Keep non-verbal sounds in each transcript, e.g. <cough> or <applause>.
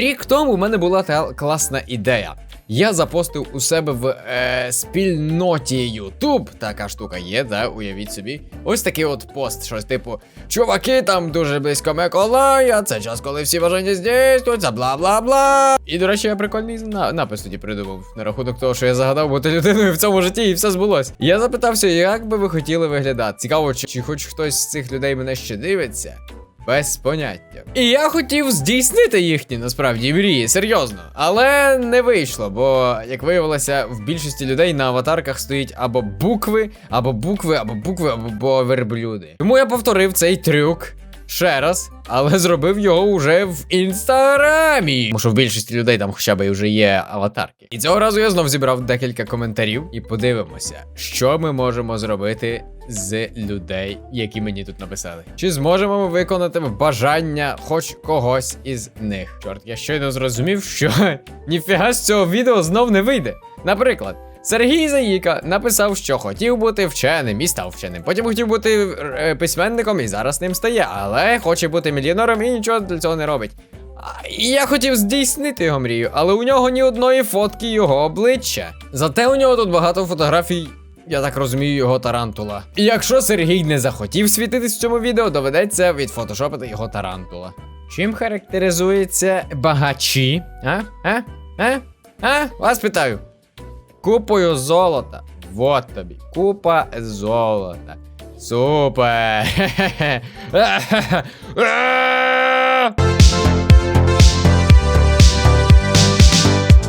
Рік тому в мене була та класна ідея. Я запостив у себе в е, спільноті YouTube. Така штука є, да, уявіть собі. Ось такий от пост, щось типу: Чуваки, там дуже близько Миколая, це час, коли всі бажання здійснюються, бла бла бла. І, до речі, я прикольний на- напис тоді придумав на рахунок того, що я загадав бути людиною в цьому житті, і все збулось. Я запитався, як би ви хотіли виглядати. Цікаво, чи, чи хоч хтось з цих людей мене ще дивиться. Без поняття. І я хотів здійснити їхні насправді мрії, серйозно. Але не вийшло, бо, як виявилося, в більшості людей на аватарках стоїть або букви, або букви, або букви, або верблюди. Тому я повторив цей трюк. Ще раз, але зробив його уже в інстаграмі. Тому що в більшості людей там хоча б вже є аватарки. І цього разу я знов зібрав декілька коментарів і подивимося, що ми можемо зробити з людей, які мені тут написали. Чи зможемо ми виконати бажання хоч когось із них? Чорт, я щойно зрозумів, що <laughs> ніфіга з цього відео знов не вийде. Наприклад. Сергій Заїка написав, що хотів бути вченим і став вченим. Потім хотів бути е, письменником і зараз ним стає, але хоче бути мільйонером і нічого для цього не робить. Я хотів здійснити його мрію, але у нього ні одної фотки його обличчя. Зате у нього тут багато фотографій. Я так розумію, його тарантула. І якщо Сергій не захотів світитись в цьому відео, доведеться відфотошопити його тарантула. Чим характеризуються багачі? А? А? А? А? Вас питаю. Купою золота. Вот тобі. Купа золота. Супер. <laughs>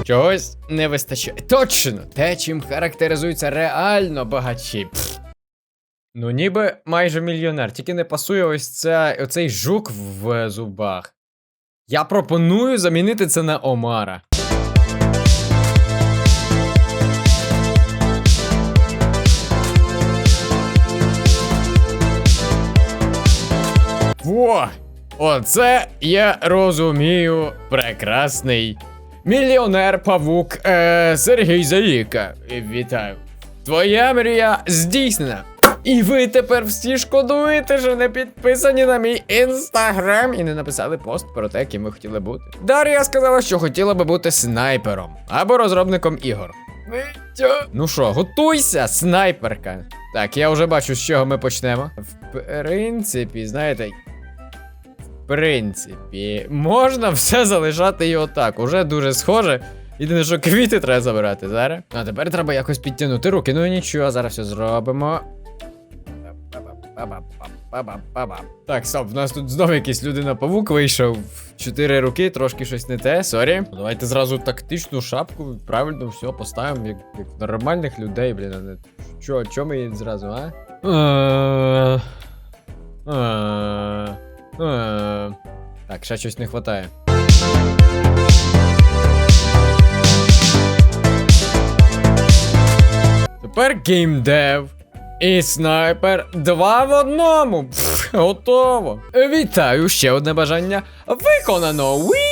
Чогось не вистачає. Точно! Те, чим характеризуються реально багачі. Ну, ніби майже мільйонер, тільки не пасує ось це, оцей жук в зубах. Я пропоную замінити це на Омара. Во! Оце я розумію прекрасний мільйонер павук е, Сергій Заїка. Вітаю. Твоя мрія здійснена. І ви тепер всі шкодуєте, що не підписані на мій інстаграм і не написали пост про те, ким ви хотіли бути. Дар'я сказала, що хотіла би бути снайпером або розробником ігор. Ну що, готуйся, снайперка. Так, я вже бачу, з чого ми почнемо. В принципі, знаєте. Принципі, можна все залишати і отак. Уже дуже схоже. Єдине, що квіти треба забирати зараз. А тепер треба якось підтягнути руки. Ну і нічого, зараз все зробимо. Так, стоп, в нас тут знову якийсь людина павук вийшов. Чотири руки, трошки щось не те, сорі. Давайте зразу тактичну шапку, правильно все поставимо, як, як нормальних людей, блін, а не. Чо, чо ми її зразу, а? Е, е. Так, ще щось не вистачає. Тепер геймдев і снайпер два в одному. Пф, готово. Вітаю, ще одне бажання. Виконано. Уі!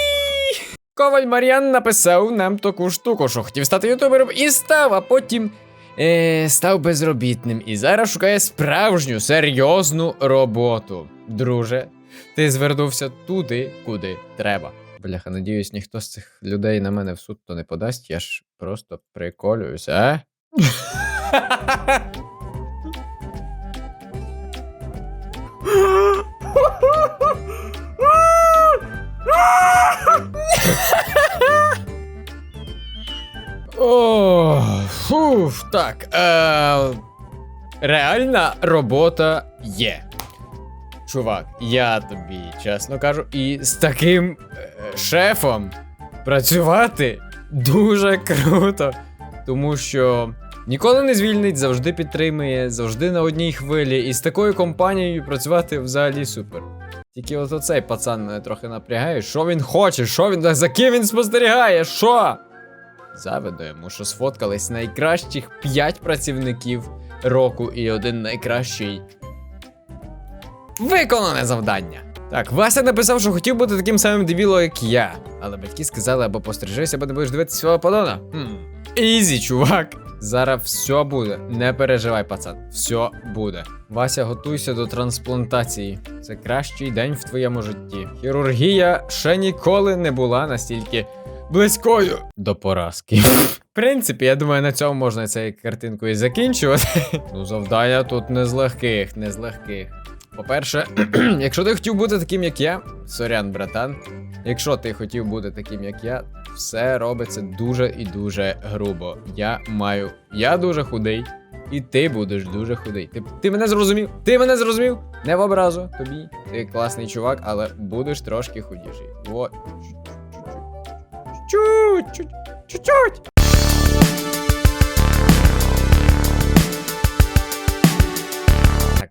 Коваль Мар'ян написав нам таку штуку, що хотів стати ютубером і став, а потім е, став безробітним. І зараз шукає справжню серйозну роботу. Друже, ти звернувся туди, куди треба. Бляха, надіюсь, ніхто з цих людей на мене в суд то не подасть, я ж просто приколююся, а? О, фуф, так. Е, реальна робота є. Чувак, я тобі чесно кажу, і з таким е, шефом працювати дуже круто. Тому що ніколи не звільнить, завжди підтримує, завжди на одній хвилі. І з такою компанією працювати взагалі супер. Тільки от оцей пацан мене трохи напрягає. Що він хоче? Що він за ким він спостерігає? Що? Завидно йому, що сфоткались найкращих 5 працівників року і один найкращий. Виконане завдання. Так, Вася написав, що хотів бути таким самим дебілом, як я. Але батьки сказали, або пострижись, або не будеш дивитися свого подона. Хм. Ізі, чувак. Зараз все буде. Не переживай, пацан. Все буде. Вася, готуйся до трансплантації. Це кращий день в твоєму житті. Хірургія ще ніколи не була настільки близькою до поразки. В принципі, я думаю, на цьому можна цією картинкою закінчувати. Ну, завдання тут не з легких, не з легких. По-перше, <clears throat> якщо ти хотів бути таким, як я, сорян, братан. Якщо ти хотів бути таким, як я, все робиться дуже і дуже грубо. Я маю. Я дуже худий, і ти будеш дуже худий. Ти, ти мене зрозумів? Ти мене зрозумів? Не в образу тобі. Ти класний чувак, але будеш трошки худіший. Во. Чуть-чуть. Чуть-чуть.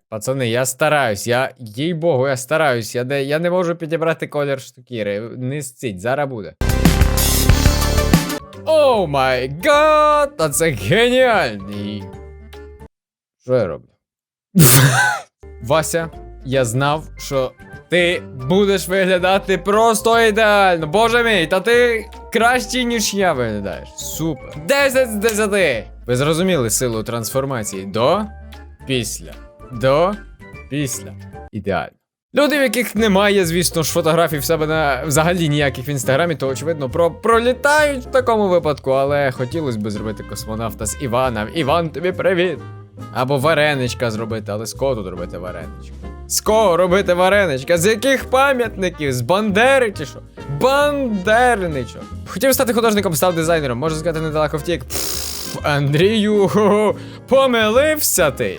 Пацани, я стараюсь, я, їй богу, я стараюсь. Я, не, я не можу підібрати колір штукіри. Не сціть, зараз буде. О май гад! Та це геніальний. Що я роблю? <laughs> Вася, я знав, що ти будеш виглядати просто ідеально. Боже мій, та ти кращий, ніж я виглядаєш. Супер. 10 з 10. Ви зрозуміли силу трансформації до після. До після. Ідеально. Люди, в яких немає, звісно ж, фотографій в себе на взагалі ніяких в інстаграмі, то очевидно про пролітають в такому випадку, але хотілося б зробити космонавта з Івана. Іван, тобі привіт! Або вареничка зробити, але з кого тут робити вареничка? З кого робити вареничка? З яких пам'ятників? З Бандери чи що? Бандерничок. Хотів стати художником, став дизайнером. Можна сказати, недалеко втік. Пф, Андрію, помилився ти.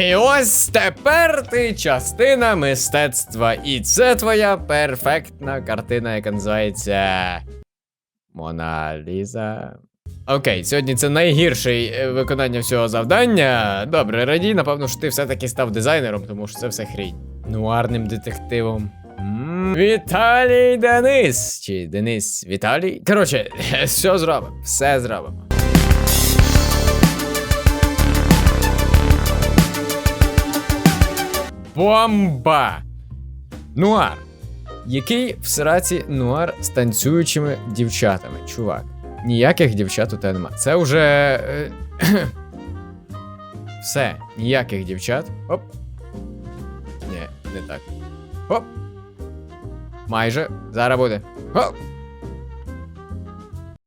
І ось тепер ти частина мистецтва. І це твоя перфектна картина, яка називається Мона Ліза. Окей, сьогодні це найгірше е, виконання всього завдання. Добре, радій, напевно, що ти все-таки став дизайнером, тому що це все хрінь. Нуарним детективом. Віталій Денис. Чи Денис Віталій? Коротше, <laughs> все зробимо. Все зробимо. Бомба! Нуар. Який в сраці нуар з танцюючими дівчатами, чувак. Ніяких дівчат у тебе нема. Це вже. е, <coughs> Все, ніяких дівчат. Оп. Ні, не так. Оп. Майже. Зараз буде. Оп.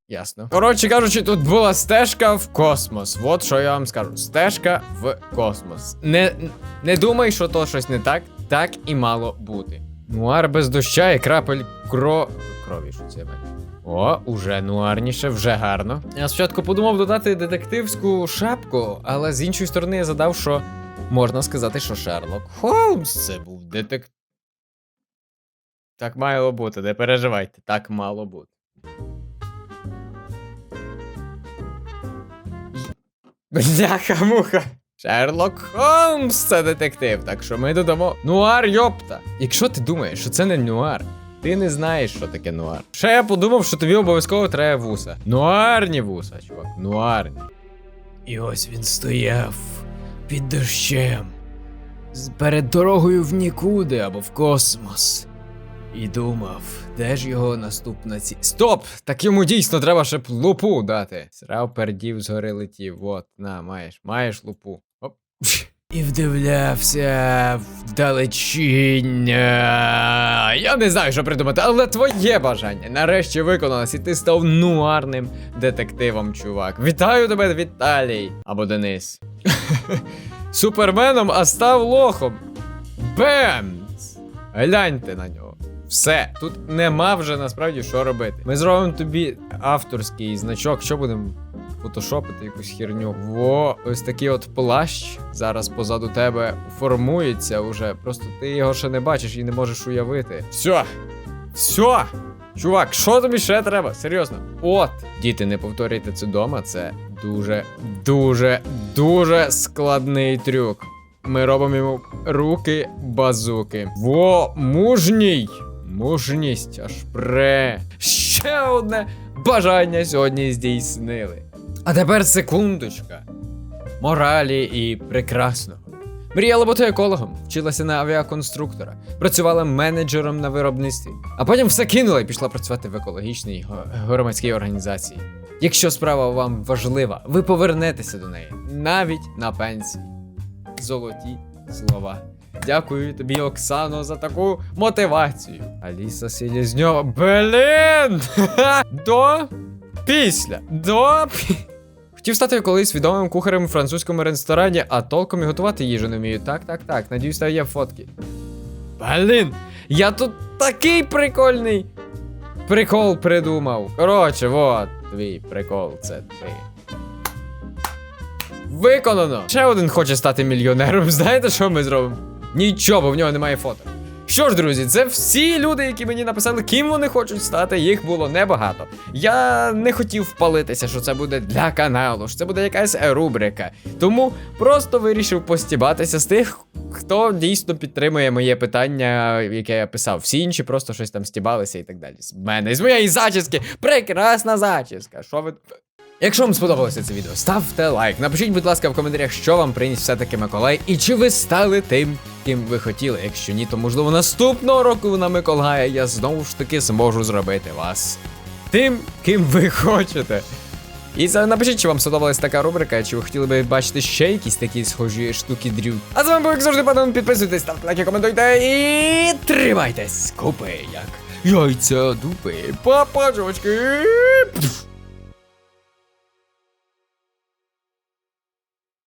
Ясно. Коротше кажучи, тут була стежка в космос. От що я вам скажу. Стежка в космос. Не, не думай, що то щось не так. Так і мало бути. Нуар без доща і крапель кро... крові. Що це в мене? О, уже нуарніше, вже гарно. Я спочатку подумав додати детективську шапку, але з іншої сторони я задав, що можна сказати, що Шерлок Холмс це був детектив. Так мало бути, не переживайте, так мало бути. Бляха-муха. Шерлок Холмс це детектив, так що ми додамо нуар йопта. Якщо ти думаєш, що це не нуар, ти не знаєш, що таке нуар. Ще я подумав, що тобі обов'язково треба вуса. Нуарні вуса, чувак, нуарні. І ось він стояв під дощем. Перед дорогою в нікуди або в космос. І думав, де ж його наступна ці. Стоп! Так йому дійсно треба ще б лупу дати. Срав пердів згори летів. От, на, маєш, маєш лупу. Оп. <laughs> І вдивлявся вдалечіння. Я не знаю, що придумати, але твоє бажання нарешті виконалось, і ти став нуарним детективом, чувак. Вітаю тебе, Віталій! Або Денис. <laughs> Суперменом, а став лохом. Бемц! Гляньте на нього. Все, тут нема вже насправді що робити. Ми зробимо тобі авторський значок, що будемо фотошопити якусь херню. Во, ось такий от плащ зараз позаду тебе формується уже. Просто ти його ще не бачиш і не можеш уявити. Все! Все! Чувак, що тобі ще треба? Серйозно. От! Діти, не повторюйте це вдома, це дуже, дуже, дуже складний трюк. Ми робимо йому руки базуки. Во, мужній! Мужність аж пре. Ще одне бажання сьогодні здійснили. А тепер секундочка. моралі і прекрасного. Мріяла бути екологом, вчилася на авіаконструктора, працювала менеджером на виробництві, а потім все кинула і пішла працювати в екологічній громадській організації. Якщо справа вам важлива, ви повернетеся до неї навіть на пенсії. Золоті слова. Дякую тобі, Оксано, за таку мотивацію. Аліса Селізньова. Блін! <laughs> До після. До Хотів стати колись відомим кухарем у французькому ресторані, а толком і готувати їжу не вмію. Так, так, так. Надіюсь, там є фотки. Блін! Я тут такий прикольний прикол придумав. Коротше, вот твій прикол, це ти. Виконано! Ще один хоче стати мільйонером. <laughs> Знаєте, що ми зробимо? Нічого, бо в нього немає фото. Що ж, друзі, це всі люди, які мені написали, ким вони хочуть стати. Їх було небагато. Я не хотів впалитися, що це буде для каналу, що це буде якась рубрика. Тому просто вирішив постібатися з тих, хто дійсно підтримує моє питання, яке я писав. Всі інші просто щось там стібалися і так далі. З мене, з моєї зачіски. Прекрасна зачіска. Що ви. Якщо вам сподобалося це відео, ставте лайк. Напишіть, будь ласка, в коментарях, що вам приніс все-таки Миколай, і чи ви стали тим, ким ви хотіли. Якщо ні, то можливо наступного року на Миколая я знову ж таки зможу зробити вас тим, ким ви хочете. І напишіть, чи вам сподобалась така рубрика, чи ви хотіли би бачити ще якісь такі схожі штуки дрю. А з вами був, як завжди, пан, підписуйтесь, ставте лайки, коментуйте і тримайтесь купи, як яйця дупи. Папа, чувачки.